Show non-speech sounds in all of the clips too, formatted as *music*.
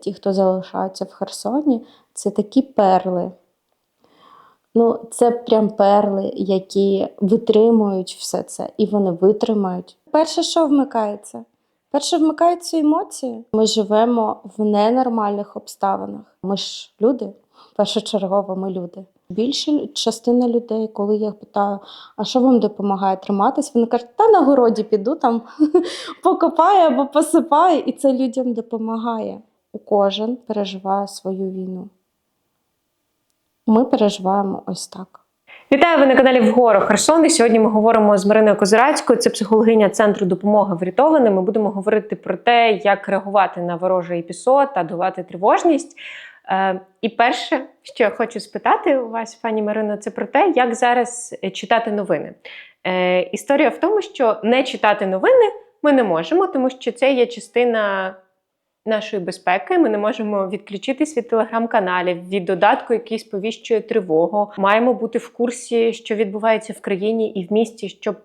Ті, хто залишаються в Херсоні, це такі перли. Ну, це прям перли, які витримують все це, і вони витримають. Перше, що вмикається? Перше вмикаються емоції. Ми живемо в ненормальних обставинах. Ми ж люди, першочергово ми люди. Більша частина людей, коли я питаю, а що вам допомагає триматись, вони кажуть, та на городі піду там *laughs* покопаю або посипаю, і це людям допомагає. Кожен переживає свою війну. Ми переживаємо ось так. Вітаю ви на каналі Вгору Херсон. І сьогодні ми говоримо з Мариною Козирацькою, це психологиня центру допомоги врятованим. Ми будемо говорити про те, як реагувати на ворожий епізод та долати тривожність. Е, і перше, що я хочу спитати у вас, пані Марино, це про те, як зараз читати новини. Е, історія в тому, що не читати новини ми не можемо, тому що це є частина нашої безпеки. Ми не можемо відключитись від телеграм-каналів, від додатку, який сповіщує тривогу. Маємо бути в курсі, що відбувається в країні і в місті, щоб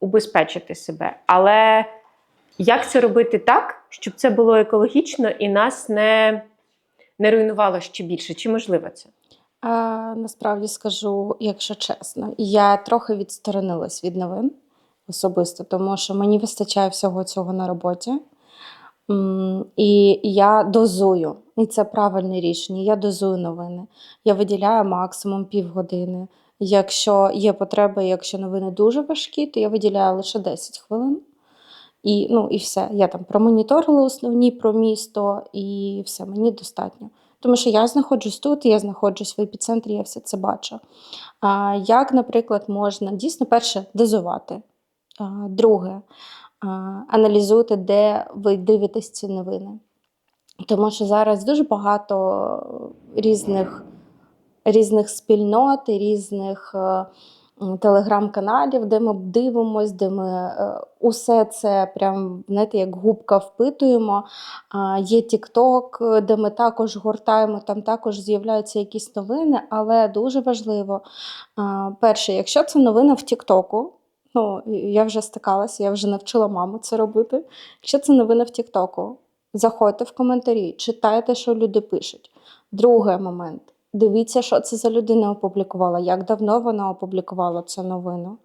убезпечити себе. Але як це робити так, щоб це було екологічно і нас не, не руйнувало ще більше? Чи можливо це? А, насправді скажу, якщо чесно, я трохи відсторонилась від новин особисто, тому що мені вистачає всього цього на роботі. І я дозую, і це правильне рішення. Я дозую новини. Я виділяю максимум півгодини. Якщо є потреба, якщо новини дуже важкі, то я виділяю лише 10 хвилин. І, ну, і все. Я там промоніторила основні про місто, і все, мені достатньо. Тому що я знаходжусь тут, я знаходжусь в епіцентрі, я все це бачу. А, як, наприклад, можна дійсно перше дозувати. А, друге, аналізуйте, де ви дивитесь ці новини. Тому що зараз дуже багато різних, різних спільнот, різних е, телеграм-каналів, де ми дивимося, де ми е, усе це прям, знаєте, як губка впитуємо. Є TikTok, де ми також гортаємо, там також з'являються якісь новини, але дуже важливо. Перше, якщо це новина в TikTok, Ну, я вже стикалася, я вже навчила маму це робити. Якщо це новина в Тіктоку, заходьте в коментарі, читайте, що люди пишуть. Другий момент. Дивіться, що це за людина опублікувала, як давно вона опублікувала цю новину.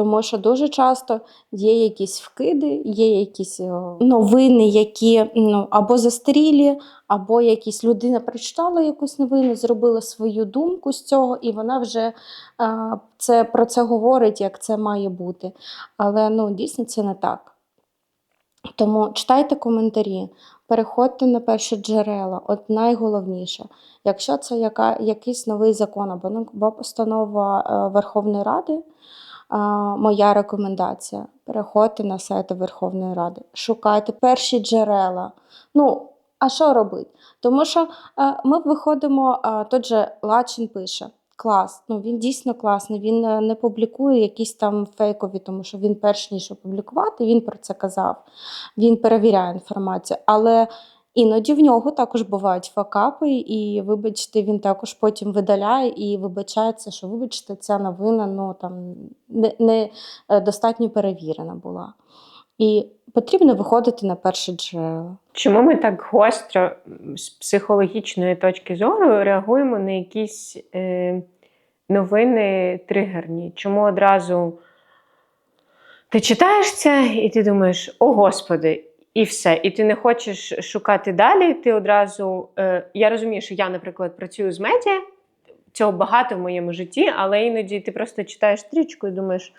Тому що дуже часто є якісь вкиди, є якісь е, новини, які ну, або застарілі, або якісь людина прочитала якусь новину, зробила свою думку з цього, і вона вже а, це, про це говорить, як це має бути. Але ну, дійсно це не так. Тому читайте коментарі, переходьте на перші джерела. От найголовніше, якщо це яка, якийсь новий закон або, ну, або постанова е, Верховної Ради, моя рекомендація: переходьте на сайти Верховної Ради, шукайте перші джерела. Ну, а що робити? Тому що е, ми виходимо, тот же Лачин пише. Клас, ну він дійсно класний. Він е, не публікує якісь там фейкові, тому що він перш ніж опублікувати, він про це казав. Він перевіряє інформацію. Але іноді в нього також бувають факапи, і, вибачте, він також потім видаляє і вибачається, що вибачте, ця новина ну там не, не е, достатньо перевірена була. І потрібно виходити на перші джерела. Чому ми так гостро з психологічної точки зору реагуємо на якісь е, новини тригерні? Чому одразу ти читаєш це і ти думаєш, о Господи, і все. І ти не хочеш шукати далі. Ти одразу. Е, я розумію, що я, наприклад, працюю з медіа, цього багато в моєму житті, але іноді ти просто читаєш стрічку і думаєш,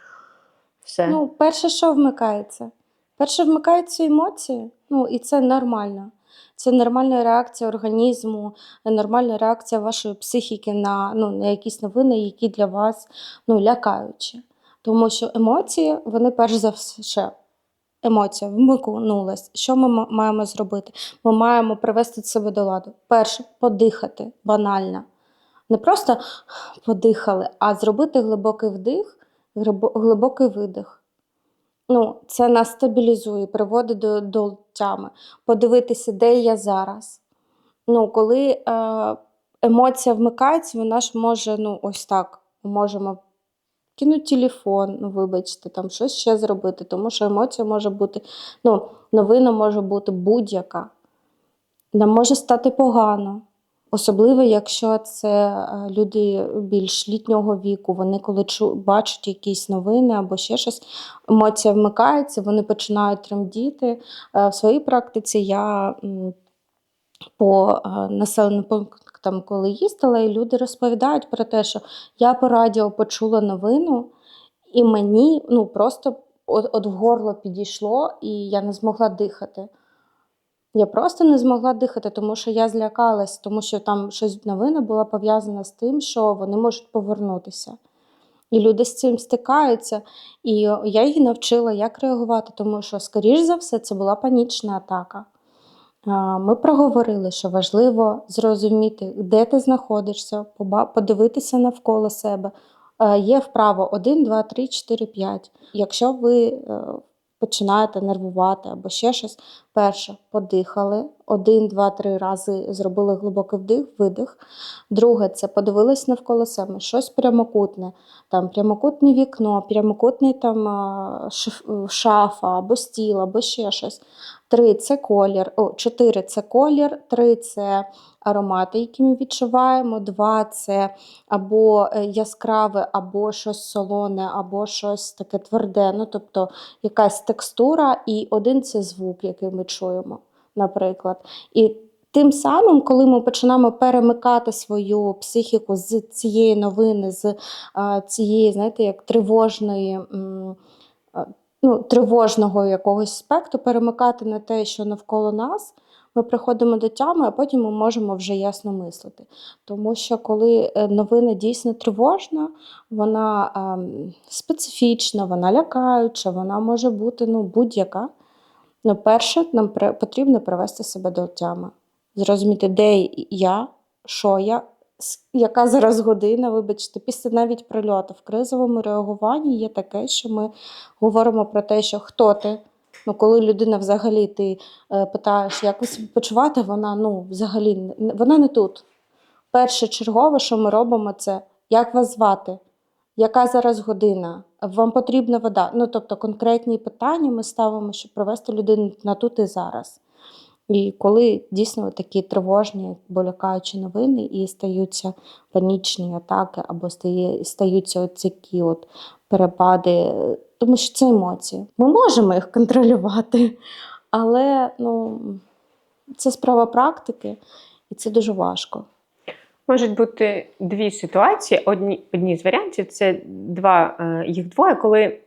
все. Ну, перше, що вмикається? Перше вмикаються емоції, ну і це нормально. Це нормальна реакція організму, нормальна реакція вашої психіки на, ну, на якісь новини, які для вас ну, лякаючі. Тому що емоції, вони перш за все, емоція вмикнулась. Що ми маємо зробити? Ми маємо привести себе до ладу. Перше, подихати банально. Не просто подихали, а зробити глибокий вдих, глибокий видих. Ну, це нас стабілізує, приводить до, до тями. Подивитися, де я зараз. Ну, коли е, емоція вмикається, вона ж може, ну, ось так, можемо кинути телефон, ну, вибачте, там щось ще зробити, тому що емоція може бути, ну, новина може бути будь-яка. Нам може стати погано. Особливо, якщо це е, люди більш літнього віку, вони коли бачать якісь новини або ще щось, емоція вмикається, вони починають тремдіти. Е, В своїй практиці я по е, населеним пунктам, коли їздила, і люди розповідають про те, що я по радіо почула новину, і мені ну, просто от, от в горло підійшло, і я не змогла дихати. Я просто не змогла дихати, тому що я злякалась, тому що там щось новина була пов'язана з тим, що вони можуть повернутися. І люди з цим стикаються. І я її навчила, як реагувати, тому що, скоріш за все, це була панічна атака. Ми проговорили, що важливо зрозуміти, де ти знаходишся, подивитися навколо себе. Е, Є вправо 1, 2, 3, 4, 5. Якщо ви е, починаєте нервувати або ще щось, перше подихали, один, два, три рази зробили глибокий вдих, видих. Друге, це подивились навколо себе, щось прямокутне, там прямокутне вікно, прямокутний там шафа або стіл, або ще щось. Три це колір, о, чотири це колір, три це аромати, які ми відчуваємо. Два це або е, яскраве, або щось солоне, або щось таке тверде, ну тобто якась текстура, і один це звук, який ми чуємо, наприклад. І тим самим, коли ми починаємо перемикати свою психіку з цієї новини, з цієї, знаєте, як тривожної. Ну, тривожного якогось спектру перемикати на те, що навколо нас, ми приходимо до тями, а потім ми можемо вже ясно мислити. Тому що коли е, новина дійсно тривожна, вона ем, специфічна, вона лякаюча, вона може бути ну, будь-яка. Ну, перше, нам потрібно привести себе до тями, зрозуміти, де я, що я, яка зараз година, вибачте, після навіть прильоту. В кризовому реагуванні є таке, що ми говоримо про те, що хто ти. Ну, коли людина взагалі ти е, питаєш, як ви себе почуваєте, вона ну, взагалі вона не тут. Перше чергове, що ми робимо, це як вас звати, яка зараз година, вам потрібна вода. Ну, тобто конкретні питання ми ставимо, щоб привести людину на тут і зараз. І коли дійсно такі тривожні, болякаючі новини і стаються панічні атаки, або стає, стаються такі от перепади, тому що це емоції. Ми можемо їх контролювати, але ну, це справа практики, і це дуже важко. Можуть бути дві ситуації. Одні, одні з варіантів це два, е, їх двоє, коли,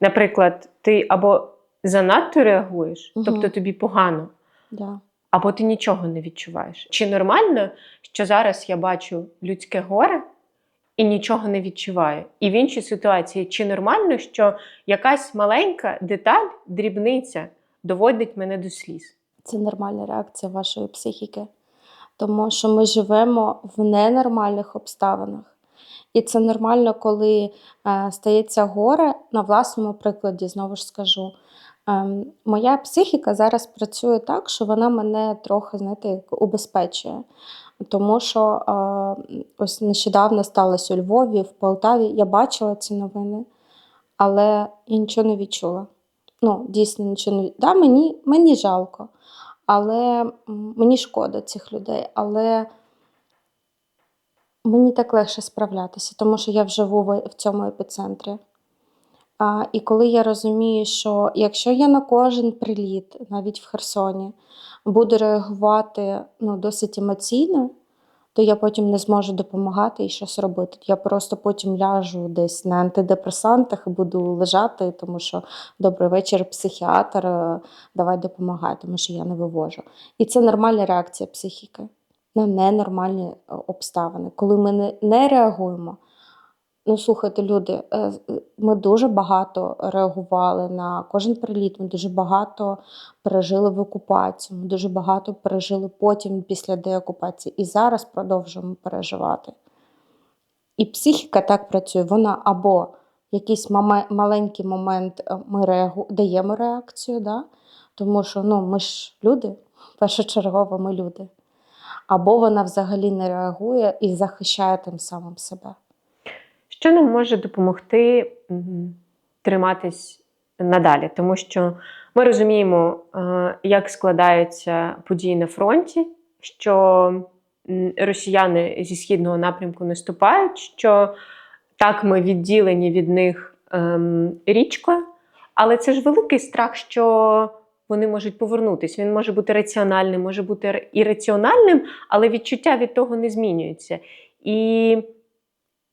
наприклад, ти або занадто реагуєш, Мгм. тобто тобі погано, Да. або ти нічого не відчуваєш. Чи нормально, що зараз я бачу людське горе і нічого не відчуваю? І в іншій ситуації, чи нормально, що якась маленька деталь, дрібниця доводить мене до сліз? Це нормальна реакція вашої психіки, тому що ми живемо в ненормальних обставинах. І це нормально, коли е, стається горе. На власному прикладі, знову ж скажу. Ем, моя психіка зараз працює так, що вона мене трохи, знаєте, убезпечує. Тому що е, ось нещодавно сталося у Львові, в Полтаві. Я бачила ці новини, але я нічого не відчула. Ну, дійсно нічого не від- да, мені, мені жалко. Але мені шкода цих людей. Але мені так легше справлятися, тому що я вживу в цьому епіцентрі. А, і коли я розумію, що якщо я на кожен приліт, навіть в Херсоні, буду реагувати ну, досить емоційно, то я потім не зможу допомагати і щось робити. Я просто потім ляжу десь на антидепресантах і буду лежати, тому що добрий вечір, психіатр, е, давай допомагай, тому що я не вивожу. І це нормальна реакція психіки на ненормальні е, обставини. Коли ми не, не реагуємо. Ну, слухайте, люди, е, ми дуже багато реагували на кожен приліт. Ми дуже багато пережили в окупацію. Ми дуже багато пережили потім після деокупації. І зараз продовжуємо переживати. І психіка так працює. Вона або якийсь маме- маленький момент е, ми реагу... даємо реакцію, да? тому що ну, ми ж люди, першочергово ми люди. Або вона взагалі не реагує і захищає тим самим себе. Що нам може допомогти триматись надалі? Тому що Ми розуміємо, е, як складаються події на фронті, що росіяни зі східного напрямку наступають, що так ми відділені від них ем, річкою, але це ж великий страх, що вони можуть повернутися. Він може бути раціональним, може бути ірраціональним, але відчуття від того не змінюється. І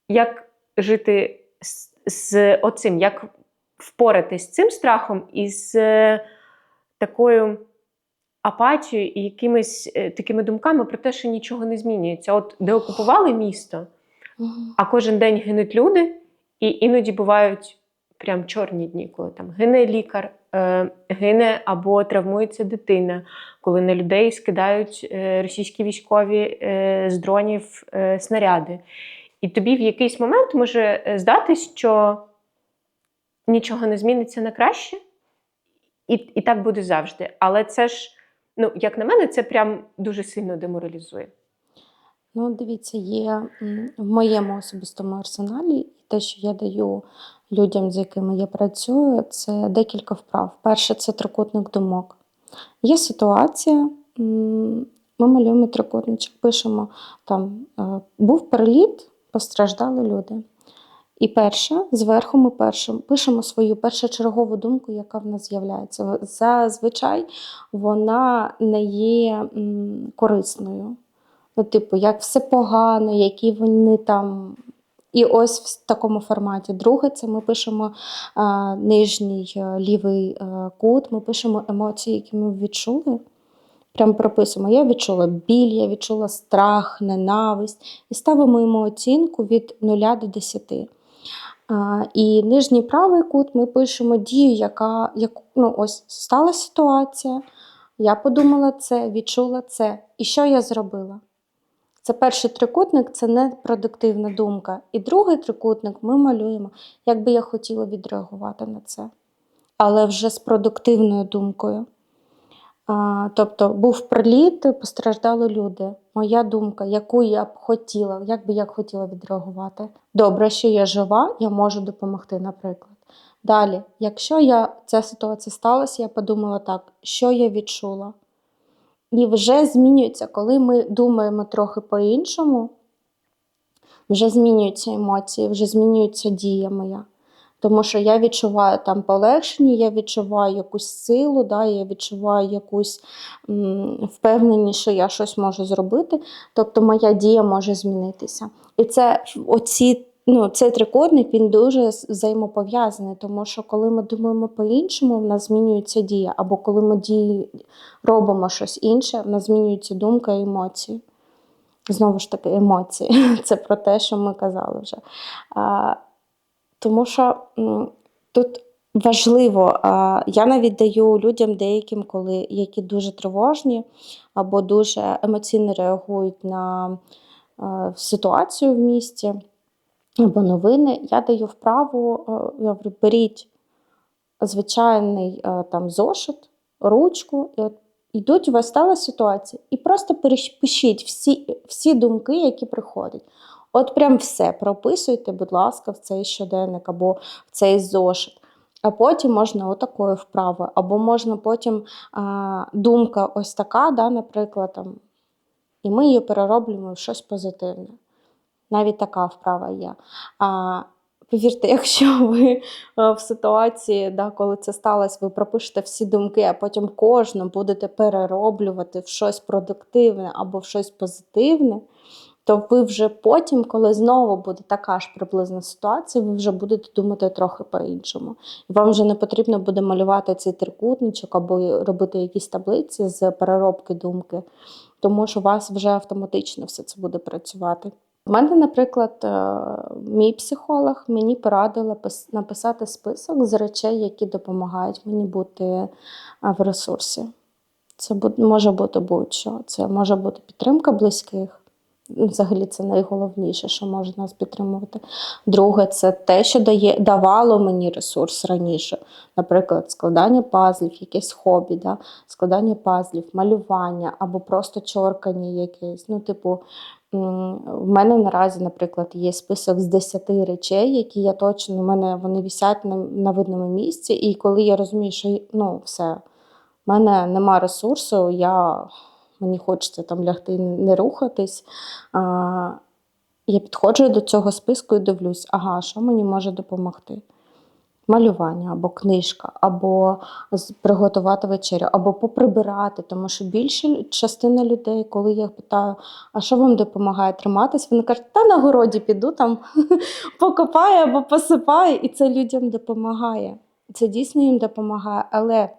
як жити з, з оцим, як впоратись з цим страхом і з е, такою апатією і якимись е, такими думками про те, що нічого не змінюється. От де окупували місто, а кожен день гинуть люди, і іноді бувають прям чорні дні, коли там гине лікар, е, гине або травмується дитина, коли на людей скидають е, російські військові е, з дронів е, снаряди. І тобі в якийсь момент може е, здатись, що нічого не зміниться на краще, і, і так буде завжди. Але це ж, ну, як на мене, це прям дуже сильно деморалізує. Ну, дивіться, є в моєму особистому арсеналі і те, що я даю людям, з якими я працюю, це декілька вправ. Перше це трикутник думок. Є ситуація, ми малюємо трикутничок, пишемо там е, був переліт, постраждали люди. І перше, зверху ми першим пишемо свою першочергову думку, яка в нас з'являється. Зазвичай вона не є корисною. Ну, типу, як все погано, які вони там. І ось в такому форматі. Друге, це ми пишемо а, нижній а, лівий а, кут, ми пишемо емоції, які ми відчули. Прям прописуємо. Я відчула біль, я відчула страх, ненависть. І ставимо йому оцінку від 0 до 10. І нижній правий кут ми пишемо дію, яка як, ну, ось стала ситуація. Я подумала це, відчула це. І що я зробила? Це перший трикутник, це непродуктивна думка. І другий трикутник ми малюємо, як би я хотіла відреагувати на це. Але вже з продуктивною думкою. Тобто був приліт, постраждали люди. Моя думка, яку я б хотіла, як би я хотіла відреагувати. Добре, що я жива, я можу допомогти, наприклад. Далі, якщо я, ця ситуація сталася, я подумала так, що я відчула. І вже змінюється, коли ми думаємо трохи по-іншому, вже змінюються емоції, вже змінюється дія моя. Тому що я відчуваю там полегшення, я відчуваю якусь силу, да, я відчуваю якусь м, впевненість, що я щось можу зробити. Тобто моя дія може змінитися. І це оці, ну, цей трикутник він дуже взаємопов'язаний, тому що коли ми думаємо по-іншому, в нас змінюється дія. Або коли ми дії, робимо щось інше, в нас змінюється думка і емоції. Знову ж таки, емоції. *laughs* Це про те, що ми казали вже. Тому що тут важливо, я навіть даю людям деяким, коли, які дуже тривожні або дуже емоційно реагують на е, ситуацію в місті або новини, я даю вправу, е, я говорю, беріть звичайний е, там зошит, ручку, і от йдуть, у вас стала ситуація, і просто перепишіть всі, всі думки, які приходять. От прям все прописуйте, будь ласка, в цей щоденник або в цей зошит. А потім можна отакою вправою, або можна потім а, думка ось така, да, наприклад, там, і ми її перероблюємо в щось позитивне. Навіть така вправа є. А, повірте, *laughs* якщо ви а, в ситуації, да, коли це сталося, ви пропишете всі думки, а потім кожну будете перероблювати в щось продуктивне або в щось позитивне, то ви вже потім, коли знову буде така ж приблизна ситуація, ви вже будете думати трохи по-іншому. Вам вже не потрібно буде малювати цей трикутничок або робити якісь таблиці з переробки думки, тому що у вас вже автоматично все це буде працювати. У мене, наприклад, е, мій психолог мені порадила написати список з речей, які допомагають мені бути е, в ресурсі. Це може бути будь-що. Це може бути підтримка близьких, взагалі це найголовніше, що може нас підтримувати. Друге, це те, що дає, давало мені ресурс раніше. Наприклад, складання пазлів, якесь хобі, да? складання пазлів, малювання або просто чоркання якесь. Ну, типу, в мене наразі, наприклад, є список з 10 речей, які я точно, у мене вони висять на, на видному місці. І коли я розумію, що ну, все, в мене нема ресурсу, я, мені хочеться там лягти не рухатись. А, я підходжу до цього списку і дивлюсь, ага, що мені може допомогти? Малювання або книжка, або приготувати вечерю, або поприбирати. Тому що більша частина людей, коли я питаю, а що вам допомагає триматись, вони кажуть, та на городі піду там *laughs* покопаю або посипаю, і це людям допомагає. Це дійсно їм допомагає. Але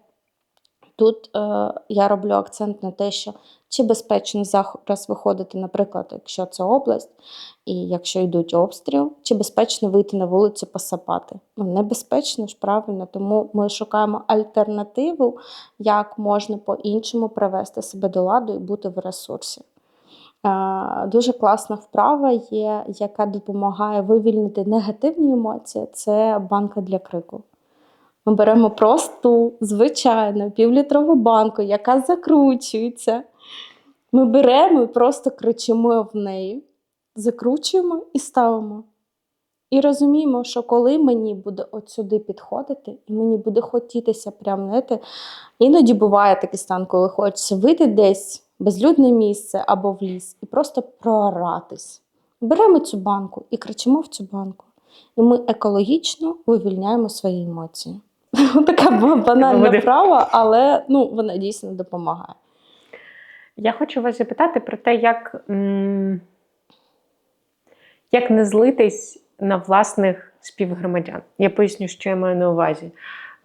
тут е, я роблю акцент на те, що чи безпечно зараз виходити, наприклад, якщо це область, і якщо йдуть обстріл, чи безпечно вийти на вулицю посапати? Ну, небезпечно ж правильно, тому ми шукаємо альтернативу, як можна по-іншому привести себе до ладу і бути в ресурсі. Е, Дуже класна вправа є, яка допомагає вивільнити негативні емоції. Це банка для крику. Ми беремо просту, звичайну півлітрову банку, яка закручується. Ми беремо і просто кричимо в неї, закручуємо і ставимо. І розуміємо, що коли мені буде от сюди підходити, і мені буде хотітися прям, знаєте, іноді буває такий стан, коли хочеться вийти десь в безлюдне місце або в ліс і просто прооратись. Беремо цю банку і кричимо в цю банку. І ми екологічно вивільняємо свої емоції. *laughs* Така банальна Буде. вправа, але ну, вона дійсно допомагає. Я хочу вас запитати про те, як, як не злитись на власних співгромадян. Я поясню, що я маю на увазі.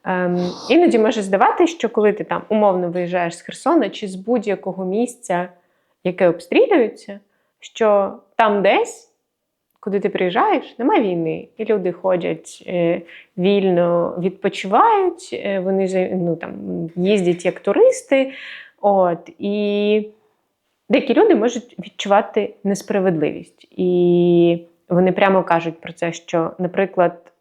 Ем, іноді може здаватися, що коли ти там умовно виїжджаєш з Херсона чи з будь-якого місця, яке обстрілюється, що там десь, куди ти приїжджаєш, немає війни, і люди ходять е, вільно відпочивають, е, вони ну, там, їздять як туристи. От, і деякі люди можуть відчувати несправедливість. І вони прямо кажуть про це, що, наприклад,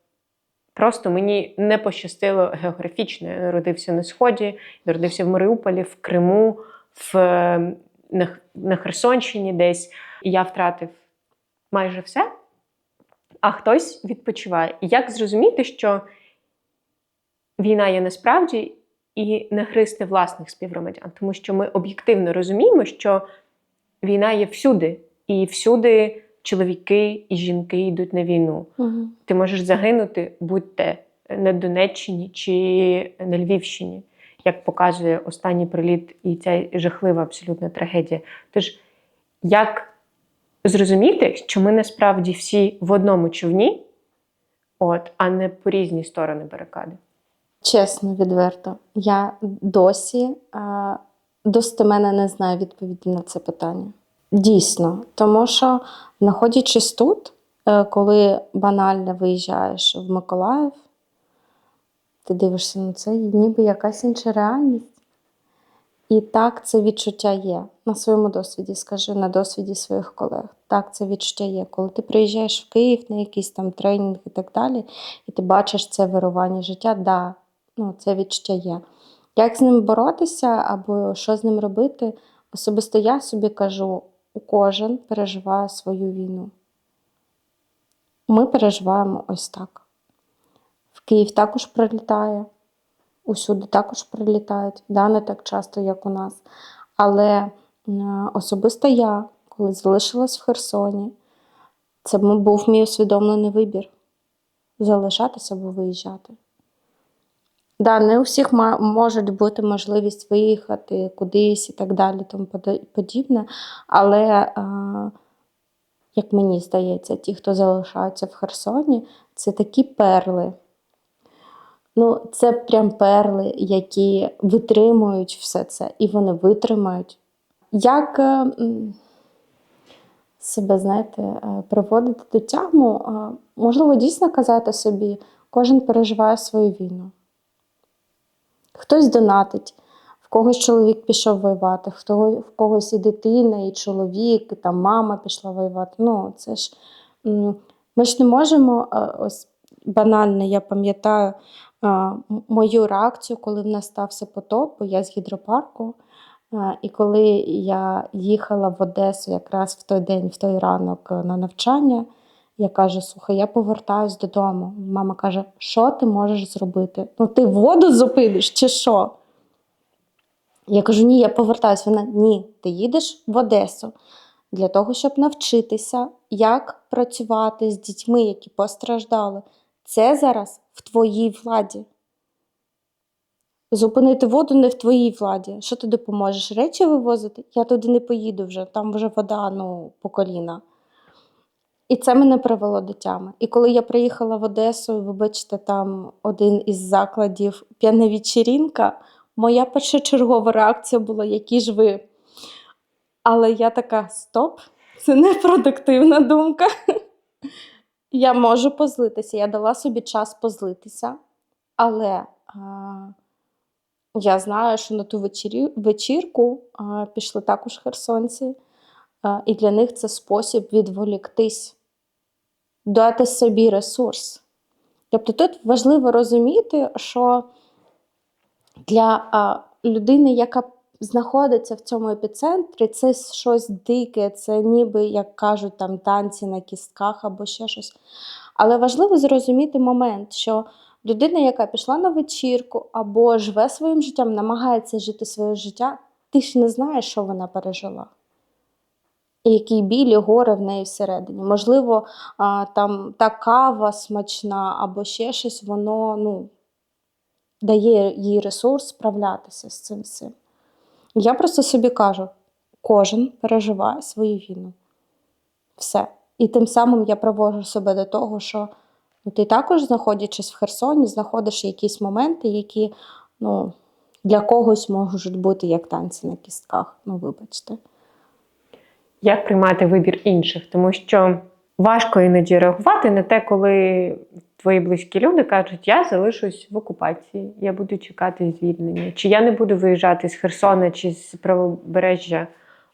просто мені не пощастило географічно. Я народився на Сході, народився в Маріуполі, в Криму, в, на, на Херсонщині десь, і я втратив майже все, а хтось відпочиває. І як зрозуміти, що війна є насправді і не гризти власних співгромадян, тому що ми об'єктивно розуміємо, що війна є всюди, і всюди чоловіки і жінки йдуть на війну. Ти можеш загинути, будь-те на Донеччині чи на Львівщині, як показує останній приліт і ця жахлива абсолютна трагедія. Тож, як зрозуміти, що ми насправді всі в одному човні, от, а не по різні сторони барикади? Чесно, відверто, я досі а, достеменно не знаю відповіді на це питання. Дійсно, тому що, знаходячись тут, е, коли банально виїжджаєш в Миколаїв, ти дивишся на це, ніби якась інша реальність. І так це відчуття є. На своєму досвіді, скажу, на досвіді своїх колег. Так, це відчуття є. Коли ти приїжджаєш в Київ на якийсь там тренінг і так далі, і ти бачиш це вирування життя, да, ну, це відчуття є. Як з ним боротися або що з ним робити? Особисто я собі кажу, кожен переживає свою війну. Ми переживаємо ось так. В Київ також прилітає, усюди також прилітають, да, не так часто, як у нас. Але особисто я, коли залишилась в Херсоні, це був мій усвідомлений вибір залишатися або виїжджати. Да, не у всіх може бути можливість виїхати кудись і так далі, тому подібне. Але, як мені здається, ті, хто залишаються в Херсоні, це такі перли. Ну, це прям перли, які витримують все це, і вони витримають. Як е, себе, знаєте, е, приводити до тягму, е, можливо, дійсно казати собі, кожен переживає свою війну. Хтось донатить, в когось чоловік пішов воювати, в, когось і дитина, і чоловік, і там мама пішла воювати. Ну, це ж ми ж не можемо ось банально, я пам'ятаю мою реакцію, коли в нас стався потоп, бо я з гідропарку. Е, І коли я їхала в Одесу якраз в той день, в той ранок е, на навчання, я кажу: слухай, я повертаюсь додому. Мама каже: що ти можеш зробити? Ну, ти воду зупиниш чи що? Я кажу: ні, я повертаюсь. Вона ні, ти їдеш в Одесу для того, щоб навчитися, як працювати з дітьми, які постраждали. Це зараз в твоїй владі. Зупинити воду не в твоїй владі. Що ти допоможеш? Речі вивозити? Я туди не поїду вже, там вже вода ну, по коліна. І це мене привело до тями. І коли я приїхала в Одесу, вибачте, там один із закладів п'яна вечірінка, моя першочергова реакція була, які ж ви. Але я така: стоп, це не продуктивна думка. Я можу позлитися, я дала собі час позлитися, але а, я знаю, що на ту вечірі, вечірку а, пішли також херсонці, а, і для них це спосіб відволіктись, дати собі ресурс. Тобто тут важливо розуміти, що для а, людини, яка знаходиться в цьому епіцентрі, це щось дике, це ніби, як кажуть, там танці на кістках або ще щось. Але важливо зрозуміти момент, що людина, яка пішла на вечірку або живе своїм життям, намагається жити своє життя, ти ж не знаєш, що вона пережила. І який біль і горе в неї всередині. Можливо, там та кава смачна або ще щось, воно ну, дає їй ресурс справлятися з цим всім. Я просто собі кажу: кожен переживає свою війну. Все. І тим самим я привожу себе до того, що ну, ти також, знаходячись в Херсоні, знаходиш якісь моменти, які ну, для когось можуть бути як танці на кістках. Ну, вибачте. Як приймати вибір інших? Тому що важко іноді реагувати на те, коли твої близькі люди кажуть, я залишусь в окупації, я буду чекати звільнення, чи я не буду виїжджати з Херсона чи з правобережжя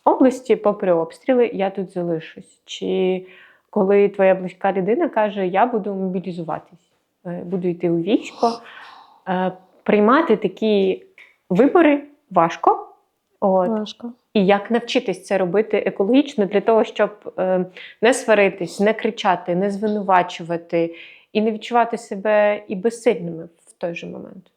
області, попри обстріли, я тут залишусь. Чи коли твоя близька людина каже, я буду мобілізуватись, е, буду йти у військо, Е, приймати такі вибори важко. От. Важко. І як навчитись це робити екологічно для того, щоб е, не сваритись, не кричати, не звинувачувати і не відчувати себе і безсильними в той же момент.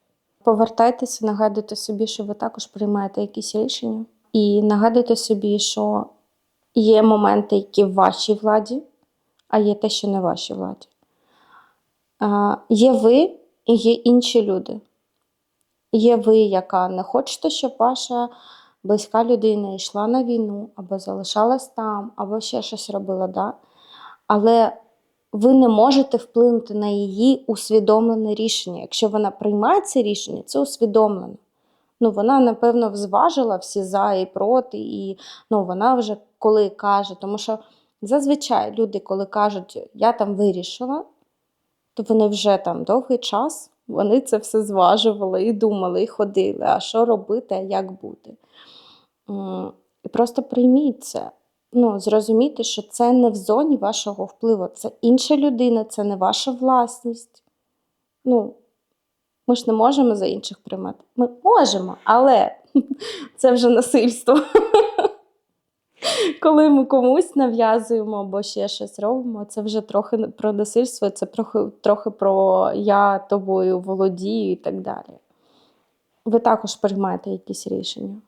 Повертайтеся, нагадуйте собі, що ви також приймаєте якісь рішення. І нагадуйте собі, що є моменти, які в вашій владі, а є те, що не в вашій владі. А, є ви і є інші люди. Є ви, яка не хочете, щоб ваша близька людина йшла на війну, або залишалась там, або ще щось робила. Да? Але ви не можете вплинути на її усвідомлене рішення. Якщо вона приймає це рішення, це усвідомлено. Ну, вона, напевно, зважила всі за і проти, і ну, вона вже коли каже, тому що зазвичай люди, коли кажуть, я там вирішила, то вони вже там довгий час вони це все зважували і думали, і ходили, а що робити, а як бути. І просто прийміть це. Ну, зрозумійте, що це не в зоні вашого впливу, це інша людина, це не ваша власність. Ну, ми ж не можемо за інших приймати. Ми можемо, але *laughs* це вже насильство. *laughs* Коли ми комусь нав'язуємо або ще щось робимо, це вже трохи про насильство, це трохи, трохи про я тобою володію і так далі. Ви також приймаєте якісь рішення.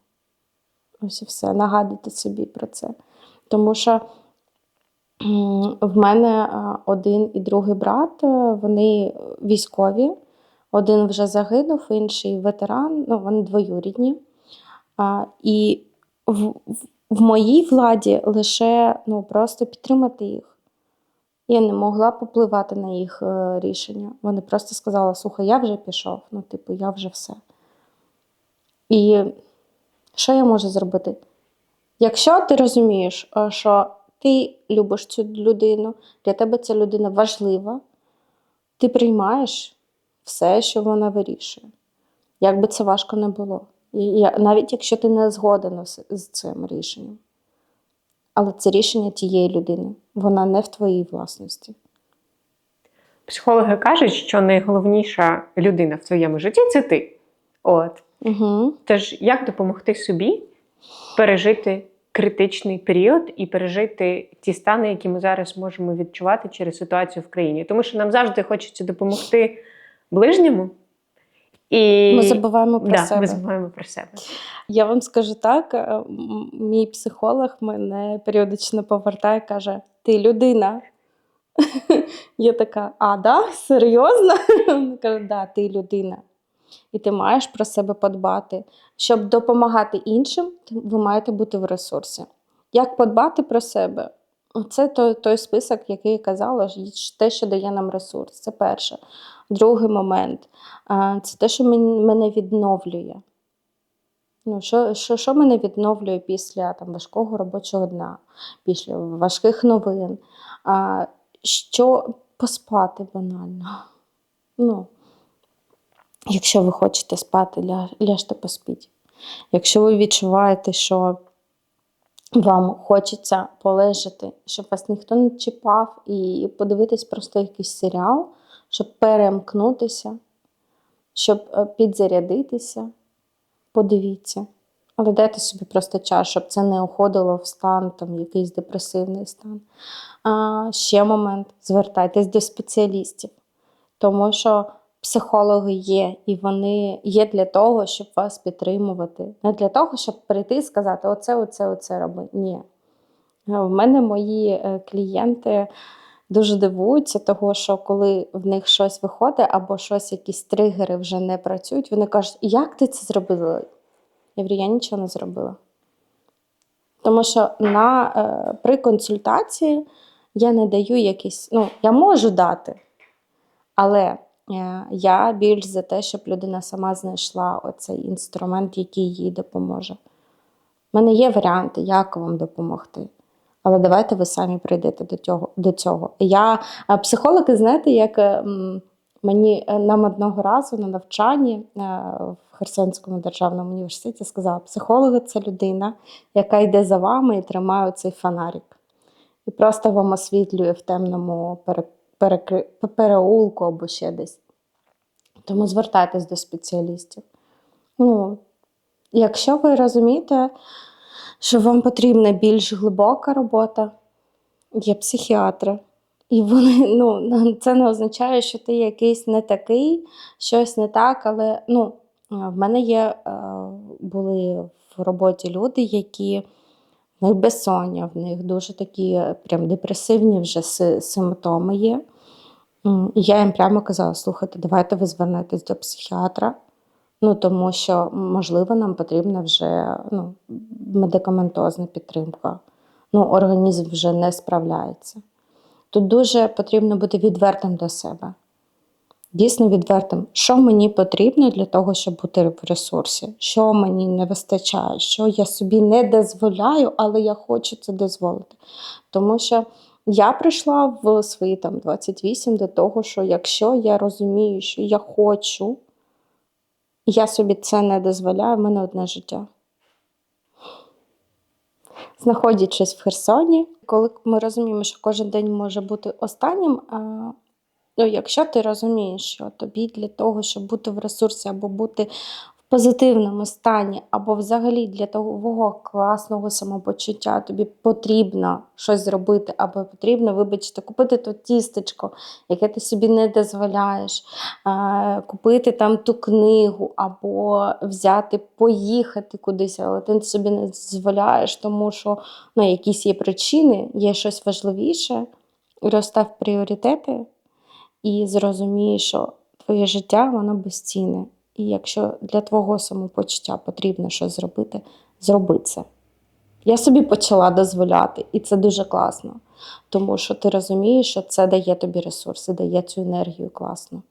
Ось і все. Нагадуйте собі про це. Тому що в мене один і другий брат, е, вони військові. Один вже загинув, інший ветеран, ну, вони двоюрідні. І в, в, в моїй владі лише ну, просто підтримати їх. Я не могла попливати на їх е, рішення. Вони просто сказали: слухай, я вже пішов, ну, типу, я вже все. І що я можу зробити? Якщо ти розумієш, е, що ти любиш цю людину, для тебе ця людина важлива, ти приймаєш все, що вона вирішує. Як би це важко не було. І я- навіть якщо ти не згоден з, з цим рішенням. Але це рішення тієї людини, вона не в твоїй власності. Психологи кажуть, що найголовніша людина в твоєму житті це ти. От. Угу. Тож, як допомогти собі пережити критичний період і пережити ті стани, які ми зараз можемо відчувати через ситуацію в країні? Тому що нам завжди хочеться допомогти ближньому. І Ми забуваємо про да, себе. ми забуваємо про себе. Я вам скажу так: е, мій психолог мене періодично повертає і каже: Ти людина. *laughs* Я така, а, да? Серйозно? *laughs* Він каже, да, ти людина. І ти маєш про себе подбати. Щоб допомагати іншим, ви маєте бути в ресурсі. Як подбати про себе? Це той, той список, який я казала, те, що дає нам ресурс. Це перше. Другий момент це те, що мене відновлює. Ну, що, що, що мене відновлює після там, важкого робочого дня, після важких новин? А, що поспати банально? Ну, якщо ви хочете спати, ля, ляжте поспіть. Якщо ви відчуваєте, що вам хочеться полежати, щоб вас ніхто не чіпав, і подивитись просто якийсь серіал, щоб перемкнутися, щоб е, підзарядитися, подивіться. Але дайте собі просто час, щоб це не уходило в стан, там, якийсь депресивний стан. А, ще момент: звертайтесь до спеціалістів, тому що психологи є, і вони є для того, щоб вас підтримувати. Не для того, щоб прийти і сказати, оце, оце, оце роби. Ні. Е, В мене мої е, клієнти дуже дивуються, того, що коли в них щось виходить, або щось, якісь тригери вже не працюють, вони кажуть, як ти це зробила? Я говорю, я нічого не зробила. Тому що на, е, при консультації я не даю якісь, ну, я можу дати, але я більш за те, щоб людина сама знайшла оцей інструмент, який їй допоможе. У мене є варіанти, як вам допомогти. Але давайте ви самі прийдете до цього. До цього. Я психологи, знаєте, як е, мені е, нам одного разу на навчанні е, в Херсонському державному університеті сказала, психологи це людина, яка йде за вами і тримає цей фонарик. І просто вам освітлює в темному пере, перекри- переулку або ще десь. Тому звертайтесь до спеціалістів. Ну, якщо ви розумієте, що вам потрібна більш глибока робота, є психіатри. І вони, ну, *laughs* це не означає, що ти якийсь не такий, щось не так, але ну, в мене є, е, були в роботі люди, які в них безсоння, в них дуже такі е, прям депресивні вже симптоми є. І я їм прямо казала: слухайте, давайте ви звернетесь до психіатра. Ну, тому що, можливо, нам потрібна вже ну, медикаментозна підтримка. Ну, організм вже не справляється. Тут дуже потрібно бути відвертим до себе. Дійсно відвертим, що мені потрібно для того, щоб бути в ресурсі, що мені не вистачає, що я собі не дозволяю, але я хочу це дозволити. Тому що я прийшла в свої там 28 до того, що якщо я розумію, що я хочу, я собі це не дозволяю, в мене одне життя. Знаходячись в Херсоні, коли ми розуміємо, що кожен день може бути останнім, ну, якщо ти розумієш, що тобі для того, щоб бути в ресурсі або бути в позитивному стані, або взагалі для того класного самопочуття, тобі потрібно щось зробити, або потрібно, вибачте, купити то тістечко, яке ти собі не дозволяєш, купити там ту книгу, або взяти, поїхати кудись, але ти собі не дозволяєш, тому що ну, якісь є причини, є щось важливіше, розстав пріоритети і зрозумій, що твоє життя воно безцінне. І якщо для твого самопочуття потрібно щось зробити, зроби це. Я собі почала дозволяти, і це дуже класно, тому що ти розумієш, що це дає тобі ресурси, дає цю енергію класно.